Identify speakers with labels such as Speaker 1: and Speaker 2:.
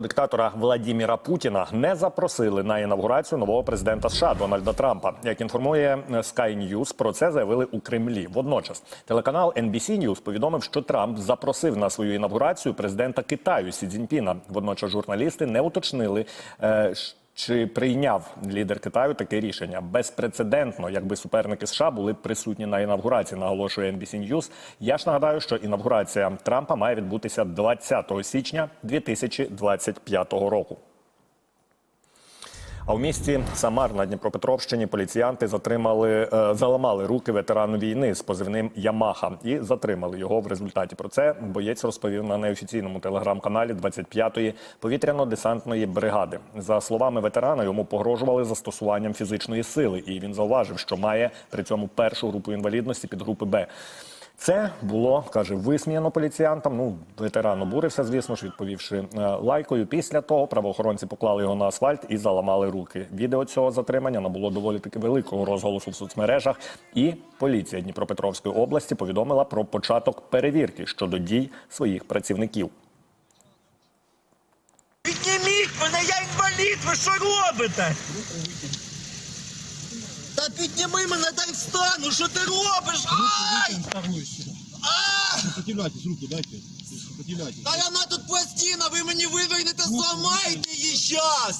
Speaker 1: Диктатора Владіміра Путіна не запросили на інавгурацію нового президента США Дональда Трампа. Як інформує е, Sky News, про це заявили у Кремлі. Водночас телеканал NBC News повідомив, що Трамп запросив на свою інавгурацію президента Китаю Сі Цзіньпіна. Водночас журналісти не уточнили. Чи прийняв лідер Китаю таке рішення безпрецедентно, якби суперники США були присутні на інавгурації, наголошує NBC News. Я ж нагадаю, що інавгурація Трампа має відбутися 20 січня 2025 року. А в місті Самар на Дніпропетровщині поліціянти затримали, е, заламали руки ветерану війни з позивним Ямаха і затримали його в результаті. Про це боєць розповів на неофіційному телеграм-каналі 25-ї повітряно-десантної бригади. За словами ветерана, йому погрожували застосуванням фізичної сили, і він зауважив, що має при цьому першу групу інвалідності під групи Б. Це було каже висміяно поліціянтам. Ну ветеран обурився, звісно ж, відповівши е, лайкою. Після того правоохоронці поклали його на асфальт і заламали руки. Відео цього затримання набуло доволі таки великого розголосу в соцмережах. І поліція Дніпропетровської області повідомила про початок перевірки щодо дій своїх працівників.
Speaker 2: Підніміть мене, я інвалід, ви що робите? Підніми мене, дай встану, що ти робиш? Ай!
Speaker 3: Сопротивляйтесь, руки дайте. Сопротивляйтесь.
Speaker 2: Та вона тут пластина, ви мені вивернете, зламайте її щас!